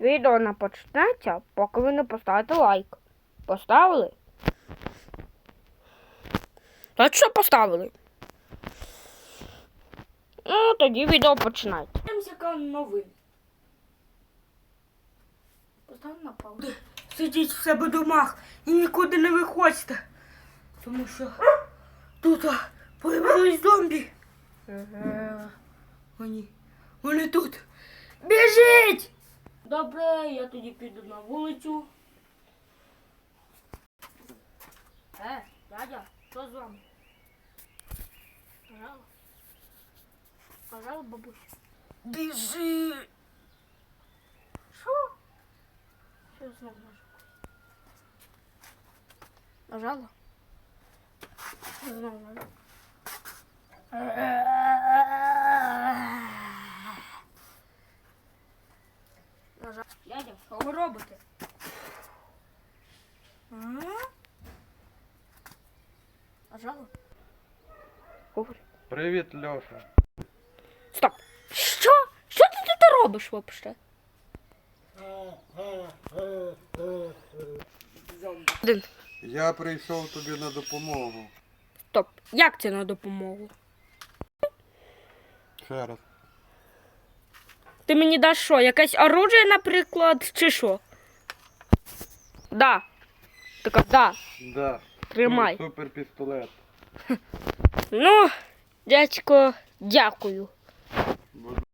Відео не почнеться, поки ви не поставите лайк. Поставили? Точно поставили? Ну, тоді відео починається. Яка новин. Постав на паузу. Сидіть в себе домах і нікуди не виходьте. Тому що тут появились зомбі. Вони, вони тут. Біжіть! Добре, я тоді піду на вулицю. Е, дядя, що з вами? Пожалуй. Пожалуй, бабусь. Біжи! Що? Що знову нажала? Нажала? Знову нажала? Нажала. Дядя, що ви робите? Говори. Привіт, Льоша. Стоп! Що? Що ти тут робиш взагалі? Один. Я прийшов тобі на допомогу. Стоп. Як це на допомогу? Ще раз. Ти мені даш що? Якесь оружие, наприклад, чи що? Да. Така, да. Да. Тримай. Супер пістолет. Ну, дядько, дякую.